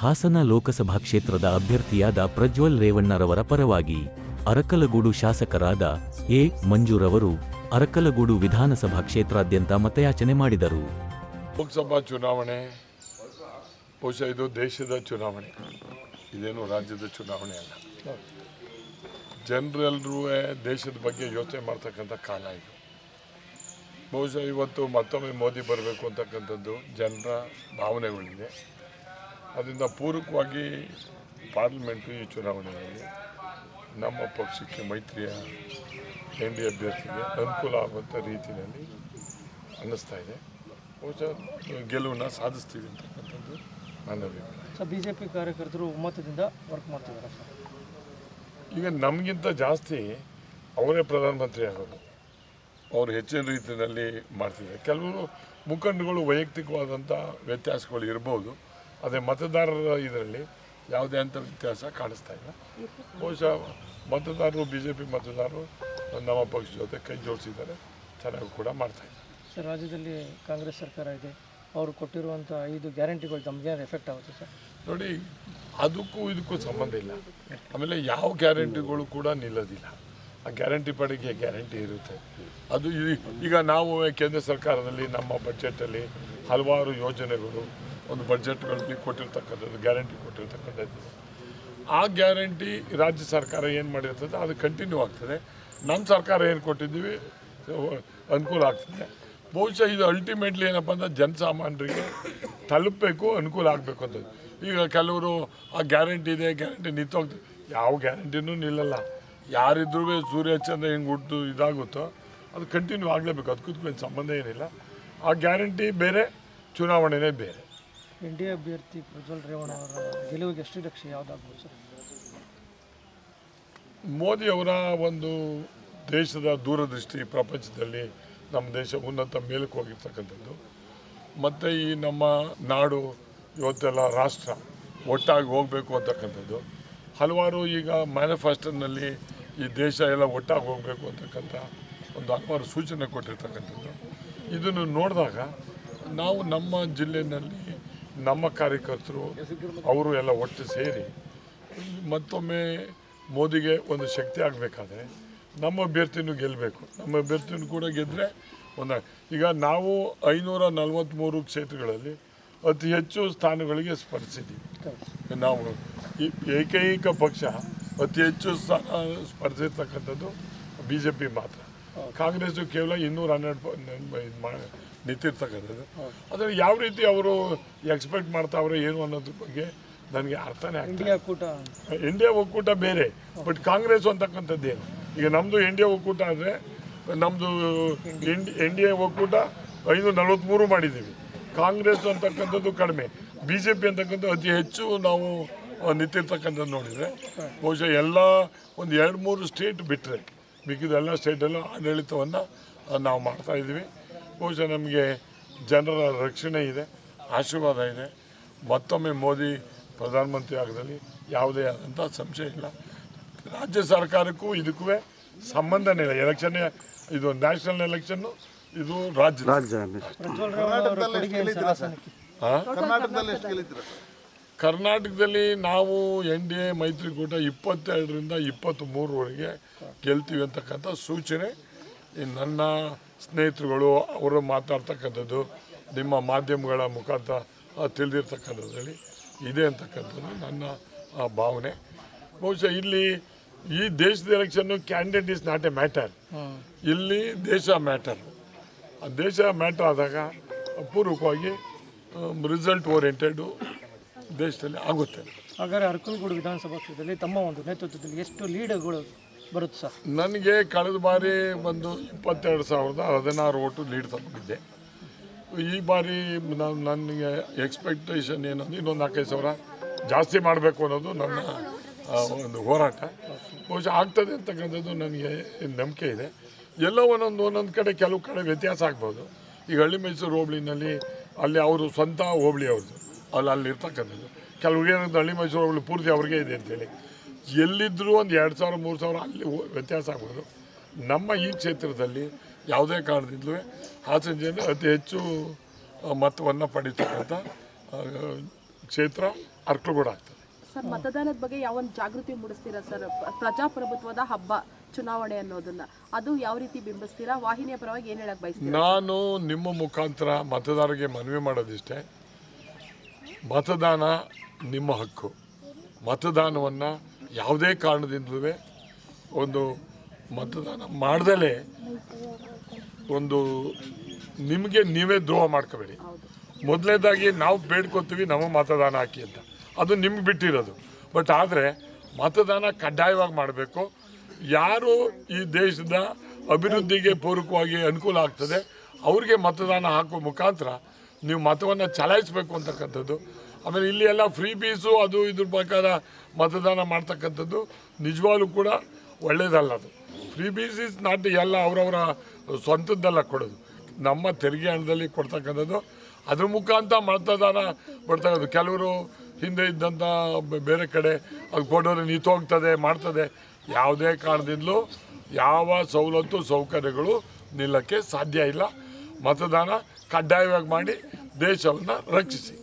ಹಾಸನ ಲೋಕಸಭಾ ಕ್ಷೇತ್ರದ ಅಭ್ಯರ್ಥಿಯಾದ ಪ್ರಜ್ವಲ್ ರೇವಣ್ಣರವರ ಪರವಾಗಿ ಅರಕಲಗೂಡು ಶಾಸಕರಾದ ಎ. ಮಂಜೂರವರು ಅರಕಲಗೂಡು ವಿಧಾನಸಭಾ ಕ್ಷೇತ್ರಾದ್ಯಂತ ಮತಯಾಚನೆ ಮಾಡಿದರು. ಲೋಕಸಭಾ ಚುನಾವಣೆ, ಬಹುಶಃ ಇದು ದೇಶದ ಚುನಾವಣೆ. ಇದೇನು ರಾಜ್ಯದ ಚುನಾವಣೆ ಅಲ್ಲ. ಜನರೆಲ್ಲರೂ ದೇಶದ ಬಗ್ಗೆ ಯೋಚನೆ ಮಾಡ್ತಕ್ಕಂಥ ಕಾಲ ಇದು. ಬಹುಶಃ ಇವತ್ತು ಮತ್ತೊಮ್ಮೆ ಮೋದಿ ಬರಬೇಕು ಅಂತಕ್ಕಂಥದ್ದು ಜನರ ಭಾವನೆಗಳಿದೆ. ಅದರಿಂದ ಪೂರಕವಾಗಿ ಪಾರ್ಲಿಮೆಂಟು ಈ ಚುನಾವಣೆಯಲ್ಲಿ ನಮ್ಮ ಪಕ್ಷಕ್ಕೆ ಮೈತ್ರಿಯ ಎನ್ ಡಿ ಅಭ್ಯರ್ಥಿಗೆ ಅನುಕೂಲ ಆಗುವಂಥ ರೀತಿಯಲ್ಲಿ ಅನ್ನಿಸ್ತಾ ಇದೆ. ಬಹುಶಃ ಗೆಲುವನ್ನು ಸಾಧಿಸ್ತೀವಿ ಅಂತಕ್ಕಂಥದ್ದು ನನ್ನ ಅಭಿಪ್ರಾಯ. ಸರ್ ಬಿ ಜೆ ಪಿ ಕಾರ್ಯಕರ್ತರು ಒಮ್ಮತದಿಂದ ವರ್ಕ್ ಮಾಡ್ತಿದ್ದಾರೆ ಈಗ ನಮಗಿಂತ ಜಾಸ್ತಿ ಅವರೇ ಪ್ರಧಾನಮಂತ್ರಿ ಆಗೋದು. ಅವರು ಹೆಚ್ಚಿನ ರೀತಿಯಲ್ಲಿ ಮಾಡ್ತಿದ್ದಾರೆ. ಕೆಲವರು ಮುಖಂಡಗಳು ವೈಯಕ್ತಿಕವಾದಂಥ ವ್ಯತ್ಯಾಸಗಳು ಇರ್ಬೋದು. ಅದೇ ಮತದಾರರ ಇದರಲ್ಲಿ ಯಾವುದೇ ಅಂತ ವ್ಯತ್ಯಾಸ ಕಾಣಿಸ್ತಾ ಇಲ್ಲ. ಬಹುಶಃ ಮತದಾರರು ಬಿ ಜೆ ಪಿ ಮತದಾರರು ನಮ್ಮ ಪಕ್ಷದ ಜೊತೆ ಕೈ ಜೋಡಿಸಿದ್ದಾರೆ. ಚೆನ್ನಾಗಿ ಕೂಡ ಮಾಡ್ತಾ ಇದ್ದಾರೆ. ಸರ್ ರಾಜ್ಯದಲ್ಲಿ ಕಾಂಗ್ರೆಸ್ ಸರ್ಕಾರ ಇದೆ. ಅವರು ಕೊಟ್ಟಿರುವಂಥ ಐದು ಗ್ಯಾರಂಟಿಗಳು ತಮಗೇನು ಎಫೆಕ್ಟ್ ಆಗುತ್ತೆ ಸರ್? ನೋಡಿ ಅದಕ್ಕೂ ಇದಕ್ಕೂ ಸಂಬಂಧ ಇಲ್ಲ. ಆಮೇಲೆ ಯಾವ ಗ್ಯಾರಂಟಿಗಳು ಕೂಡ ನಿಲ್ಲೋದಿಲ್ಲ. ಆ ಗ್ಯಾರಂಟಿ ಪಡೆಗೆ ಗ್ಯಾರಂಟಿ ಇರುತ್ತೆ. ಅದು ಈಗ ನಾವು ಕೇಂದ್ರ ಸರ್ಕಾರದಲ್ಲಿ ನಮ್ಮ ಬಜೆಟಲ್ಲಿ ಹಲವಾರು ಯೋಜನೆಗಳು ಒಂದು ಬಜೆಟ್ಗಳಲ್ಲಿ ಕೊಟ್ಟಿರ್ತಕ್ಕಂಥದ್ದು ಗ್ಯಾರಂಟಿ ಕೊಟ್ಟಿರ್ತಕ್ಕಂಥದ್ದು. ಆ ಗ್ಯಾರಂಟಿ ರಾಜ್ಯ ಸರ್ಕಾರ ಏನು ಮಾಡಿರ್ತದೆ, ಅದು ಕಂಟಿನ್ಯೂ ಆಗ್ತದೆ. ನಮ್ಮ ಸರ್ಕಾರ ಏನು ಕೊಟ್ಟಿದ್ದೀವಿ, ಅನುಕೂಲ ಆಗ್ತದೆ. ಬಹುಶಃ ಇದು ಅಲ್ಟಿಮೇಟ್ಲಿ ಏನಪ್ಪ ಅಂದ್ರೆ ಜನಸಾಮಾನ್ಯರಿಗೆ ತಲುಪಬೇಕು, ಅನುಕೂಲ ಆಗಬೇಕು ಅಂತ. ಈಗ ಕೆಲವರು, ಆ ಗ್ಯಾರಂಟಿ ಇದೆ ಗ್ಯಾರಂಟಿ ನಿಂತೋಗ್ತದೆ. ಯಾವ ಗ್ಯಾರಂಟಿನೂ ನಿಲ್ಲಲ್ಲ. ಯಾರಿದ್ರೂ ಸೂರ್ಯಚಂದ್ರ ಹೆಂಗೆ ಹುಟ್ಟು ಇದಾಗುತ್ತೋ, ಅದು ಕಂಟಿನ್ಯೂ ಆಗಲೇಬೇಕು. ಅದಕ್ಕೂ ಸಂಬಂಧ ಏನಿಲ್ಲ. ಆ ಗ್ಯಾರಂಟಿ ಬೇರೆ, ಚುನಾವಣೆನೇ ಬೇರೆ. ಎನ್ ಅಭ್ಯರ್ಥಿ ಪ್ರಜ್ವಲ್ ರೇವಣ್ಣ ಅವರ ಗೆಲುವಿಗೆ ಎಷ್ಟು ಲಕ್ಷ ಯಾವುದಾಗ್ಬೋದು ಸರ್? ಮೋದಿಯವರ ಒಂದು ದೇಶದ ದೂರದೃಷ್ಟಿ ಪ್ರಪಂಚದಲ್ಲಿ ನಮ್ಮ ದೇಶ ಉನ್ನತ ಮೇಲಕ್ಕೆ ಹೋಗಿರ್ತಕ್ಕಂಥದ್ದು. ಮತ್ತು ಈ ನಮ್ಮ ನಾಡು ಇವತ್ತೆಲ್ಲ ರಾಷ್ಟ್ರ ಒಟ್ಟಾಗಿ ಹೋಗಬೇಕು ಅಂತಕ್ಕಂಥದ್ದು. ಹಲವಾರು ಈಗ ಮ್ಯಾನಿಫೆಸ್ಟೋನಲ್ಲಿ ಈ ದೇಶ ಎಲ್ಲ ಒಟ್ಟಾಗಿ ಹೋಗಬೇಕು ಅಂತಕ್ಕಂಥ ಒಂದು ಹಲವಾರು ಸೂಚನೆ ಕೊಟ್ಟಿರ್ತಕ್ಕಂಥದ್ದು. ಇದನ್ನು ನೋಡಿದಾಗ ನಾವು ನಮ್ಮ ಜಿಲ್ಲೆಯಲ್ಲಿ ನಮ್ಮ ಕಾರ್ಯಕರ್ತರು, ಅವರು ಎಲ್ಲ ಒಟ್ಟು ಸೇರಿ ಮತ್ತೊಮ್ಮೆ ಮೋದಿಗೆ ಒಂದು ಶಕ್ತಿ ಆಗಬೇಕಾದ್ರೆ ನಮ್ಮ ಅಭ್ಯರ್ಥಿನೂ ಗೆಲ್ಲಬೇಕು. ನಮ್ಮ ಅಭ್ಯರ್ಥಿನೂ ಕೂಡ ಗೆದ್ದರೆ ಒಂದು, ಈಗ ನಾವು ಐನೂರ ನಲವತ್ತ್ಮೂರು ಕ್ಷೇತ್ರಗಳಲ್ಲಿ ಅತಿ ಹೆಚ್ಚು ಸ್ಥಾನಗಳಿಗೆ ಸ್ಪರ್ಧಿಸಿದ್ದೀವಿ. ನಾವು ಏಕೈಕ ಪಕ್ಷ, ಅತಿ ಹೆಚ್ಚು ಸ್ಥಾನ ಸ್ಪರ್ಧಿರ್ತಕ್ಕಂಥದ್ದು ಬಿ ಜೆ ಪಿ ಮಾತ್ರ. ಕಾಂಗ್ರೆಸ್ಸು ಕೇವಲ ಇನ್ನೂರ ಹನ್ನೆರಡು ನಿಂತಿರ್ತಕ್ಕಂಥದ್ದು. ಅದರಲ್ಲಿ ಯಾವ ರೀತಿ ಅವರು ಎಕ್ಸ್ಪೆಕ್ಟ್ ಮಾಡ್ತಾವ್ರೆ ಏನು ಅನ್ನೋದ್ರ ಬಗ್ಗೆ ನನಗೆ ಅರ್ಥನೇ ಆಗ್ತದೆ ಇಂಡಿಯಾ ಕೂಟ ಇಂಡಿಯಾ ಒಕ್ಕೂಟ ಬೇರೆ ಬಟ್ ಕಾಂಗ್ರೆಸ್ ಅಂತಕ್ಕಂಥದ್ದು ಏನು? ಈಗ ನಮ್ಮದು ಇಂಡಿಯಾ ಒಕ್ಕೂಟ ಆದರೆ ನಮ್ಮದು ಎನ್ ಡಿ ಎ ಒಕ್ಕೂಟ ಐದು ನಲವತ್ತ್ಮೂರು ಮಾಡಿದ್ದೀವಿ. ಕಾಂಗ್ರೆಸ್ ಅಂತಕ್ಕಂಥದ್ದು ಕಡಿಮೆ. ಬಿ ಜೆ ಪಿ ಅಂತಕ್ಕಂಥ ಅತಿ ಹೆಚ್ಚು ನಾವು ನಿಂತಿರ್ತಕ್ಕಂಥದ್ದು ನೋಡಿದರೆ. ಬಹುಶಃ ಎಲ್ಲ ಒಂದು ಎರಡು ಮೂರು ಸ್ಟೇಟ್ ಬಿಟ್ಟರೆ ಮಿಕ್ಕಿದ ಎಲ್ಲ ಸ್ಟೇಟಲ್ಲೂ ಆಡಳಿತವನ್ನು ನಾವು ಮಾಡ್ತಾ ಇದ್ದೀವಿ. ಬಹುಶಃ ನಮಗೆ ಜನರ ರಕ್ಷಣೆ ಇದೆ ಆಶೀರ್ವಾದ ಇದೆ. ಮತ್ತೊಮ್ಮೆ ಮೋದಿ ಪ್ರಧಾನಮಂತ್ರಿ ಆಗದಲ್ಲಿ ಯಾವುದೇ ಆದಂಥ ಸಂಶಯ ಇಲ್ಲ. ರಾಜ್ಯ ಸರ್ಕಾರಕ್ಕೂ ಇದಕ್ಕೂ ಸಂಬಂಧನೇ ಇಲ್ಲ. ಎಲೆಕ್ಷನ್ ಇದು ನ್ಯಾಷನಲ್ ಎಲೆಕ್ಷನ್ನು ಇದು ರಾಜ್ಯ? ಕರ್ನಾಟಕದಲ್ಲಿ ಎಷ್ಟು ಗೆಲ್ಲಿದ್ದೀರಾ ಸರ್? ಕರ್ನಾಟಕದಲ್ಲಿ ನಾವು ಎನ್ ಡಿ ಎ ಮೈತ್ರಿಕೂಟ ಇಪ್ಪತ್ತೆರಡರಿಂದ ಇಪ್ಪತ್ತ್ಮೂರವರೆಗೆ ಗೆಲ್ತೀವಿ ಅಂತಕ್ಕಂಥ ಸೂಚನೆ. ಈ ನನ್ನ ಸ್ನೇಹಿತರುಗಳು ಅವರು ಮಾತಾಡ್ತಕ್ಕಂಥದ್ದು ನಿಮ್ಮ ಮಾಧ್ಯಮಗಳ ಮುಖಾಂತರ ತಿಳಿದಿರ್ತಕ್ಕಂಥದ್ರಲ್ಲಿ ಇದೆ ಅಂತಕ್ಕಂಥದ್ದು ನನ್ನ ಆ, ಭಾವನೆ. ಬಹುಶಃ ಇಲ್ಲಿ ಈ ದೇಶದ election candidate is not a matter ಇಲ್ಲಿ ದೇಶ ಮ್ಯಾಟರ್ ಆ ದೇಶ ಮ್ಯಾಟರ್ ಆದಾಗ ಅಪೂರ್ವಕವಾಗಿ ರಿಸಲ್ಟ್ ಓರಿಯೆಂಟೆಡು ದೇಶದಲ್ಲಿ ಆಗುತ್ತೆ. ಹಾಗಾದರೆ ಅರ್ಕಲ್ಗೂಡು ವಿಧಾನಸಭಾ ಕ್ಷೇತ್ರದಲ್ಲಿ ತಮ್ಮ ಒಂದು ನೇತೃತ್ವದಲ್ಲಿ ಎಷ್ಟು ಲೀಡ್ಗಳು ಬರುತ್ತೆ ಸರ್. ನನಗೆ ಕಳೆದ ಬಾರಿ ಒಂದು ಇಪ್ಪತ್ತೆರಡು ಸಾವಿರದ ಹದಿನಾರು ಓಟು ಲೀಡ್ ತಗೊಂಡಿದ್ದೆ ಈ ಬಾರಿ ನಾನು ನನಗೆ ಎಕ್ಸ್ಪೆಕ್ಟೇಷನ್ ಏನಂದ್ರೆ ಇನ್ನೊಂದು ನಾಲ್ಕೈದು ಸಾವಿರ ಜಾಸ್ತಿ ಮಾಡಬೇಕು ಅನ್ನೋದು ನನ್ನ ಒಂದು ಹೋರಾಟ. ಬಹುಶಃ ಆಗ್ತದೆ ಅಂತಕ್ಕಂಥದ್ದು ನನಗೆ ನಂಬಿಕೆ ಇದೆ. ಎಲ್ಲೋ ಒಂದೊಂದು ಒಂದೊಂದು ಕಡೆ ಕೆಲವು ಕಡೆ ವ್ಯತ್ಯಾಸ ಆಗ್ಬೋದು. ಈಗ ಹಳ್ಳಿ ಮೈಸೂರು ಹೋಬಳಿನಲ್ಲಿ ಅಲ್ಲಿ ಅವರು ಸ್ವಂತ ಹೋಬಳಿ ಅವ್ರದ್ದು. ಅಲ್ಲಿ ಅಲ್ಲಿ ಇರ್ತಕ್ಕಂಥದ್ದು ಕೆಲವ್ರಿಗೆ ಹಳ್ಳಿ ಮೈಸೂರು ಹೋಬಳಿ ಪೂರ್ತಿ ಅವ್ರಿಗೆ ಇದೆ ಅಂತೇಳಿ. ಎಲ್ಲಿದ್ದರೂ ಒಂದು ಎರಡು ಸಾವಿರ ಮೂರು ಸಾವಿರ ಅಲ್ಲಿ ವ್ಯತ್ಯಾಸ ಆಗ್ಬೋದು. ನಮ್ಮ ಈ ಕ್ಷೇತ್ರದಲ್ಲಿ ಯಾವುದೇ ಕಾರಣದಿಂದಲೂ ಹಾಸನ ಜಿಲ್ಲೆ ಅತಿ ಹೆಚ್ಚು ಮತವನ್ನು ಪಡೀತಕ್ಕಂಥ ಕ್ಷೇತ್ರ ಅರ್ಕಲಗೂಡ ಆಗ್ತದೆ. ಸರ್ ಮತದಾನದ ಬಗ್ಗೆ ಯಾವ ಒಂದು ಜಾಗೃತಿ ಮೂಡಿಸ್ತೀರಾ ಸರ್? ಪ್ರಜಾಪ್ರಭುತ್ವದ ಹಬ್ಬ ಚುನಾವಣೆ ಅನ್ನೋದನ್ನ. ಅದು ಯಾವ ರೀತಿ ಬಿಂಬಿಸ್ತೀರಾ? ವಾಹಿನಿಯ ಪರವಾಗಿ ಏನು ಹೇಳಕ್ ಬಯಸ್ತೀರಾ? ನಾನು ನಿಮ್ಮ ಮುಖಾಂತರ ಮತದಾರರಿಗೆ ಮನವಿ ಮಾಡೋದಿಷ್ಟೇ. ಮತದಾನ ನಿಮ್ಮ ಹಕ್ಕು. ಮತದಾನವನ್ನು ಯಾವುದೇ ಕಾರಣದಿಂದಲೂ ಒಂದು ಮತದಾನ ಮಾಡ್ದಲೇ ಒಂದು ನಿಮಗೆ ನೀವೇ ದ್ರೋಹ ಮಾಡ್ಕೋಬೇಡಿ. ಮೊದಲನೇದಾಗಿ ನಾವು ಬೇಡ್ಕೊತೀವಿ ನಮಗೆ ಮತದಾನ ಹಾಕಿ ಅಂತ. ಅದು ನಿಮ್ಗೆ ಬಿಟ್ಟಿರೋದು. ಬಟ್ ಆದರೆ ಮತದಾನ ಕಡ್ಡಾಯವಾಗಿ ಮಾಡಬೇಕು. ಯಾರು ಈ ದೇಶದ ಅಭಿವೃದ್ಧಿಗೆ ಪೂರಕವಾಗಿ ಅನುಕೂಲ ಆಗ್ತದೆ, ಅವ್ರಿಗೆ ಮತದಾನ ಹಾಕುವ ಮುಖಾಂತರ ನೀವು ಮತವನ್ನು ಚಲಾಯಿಸಬೇಕು ಅಂತಕ್ಕಂಥದ್ದು. ಆಮೇಲೆ ಇಲ್ಲಿ ಎಲ್ಲ ಫ್ರೀ ಬೀಸು ಅದು ಇದ್ರ ಪ್ರಕಾರ ಮತದಾನ ಮಾಡ್ತಕ್ಕಂಥದ್ದು ನಿಜವಾಗ್ಲೂ ಕೂಡ ಒಳ್ಳೆಯದಲ್ಲ ಅದು. ಫ್ರೀ ಬೀಸ್ ಇಸ್ ನಾಟ್ ಎಲ್ಲ ಅವರವರ ಸ್ವಂತದ್ದೆಲ್ಲ ಕೊಡೋದು. ನಮ್ಮ ತೆರಿಗೆ ಹಣದಲ್ಲಿ ಕೊಡ್ತಕ್ಕಂಥದ್ದು. ಅದ್ರ ಮುಖಾಂತರ ಮತದಾನ ಕೊಡ್ತಕ್ಕಂಥದ್ದು ಕೆಲವರು ಹಿಂದೆ ಇದ್ದಂಥ ಬೇರೆ ಕಡೆ ಅದು ಕೊಡೋರು ನಿಂತೋಗ್ತದೆ, ಮಾಡ್ತದೆ. ಯಾವುದೇ ಕಾರಣದಿಂದಲೂ ಯಾವ ಸವಲತ್ತು, ಸೌಕರ್ಯಗಳು ನಿಲ್ಲಕ್ಕೆ ಸಾಧ್ಯ ಇಲ್ಲ. ಮತದಾನ ಕಡ್ಡಾಯವಾಗಿ ಮಾಡಿ ದೇಶವನ್ನು ರಕ್ಷಿಸಿ.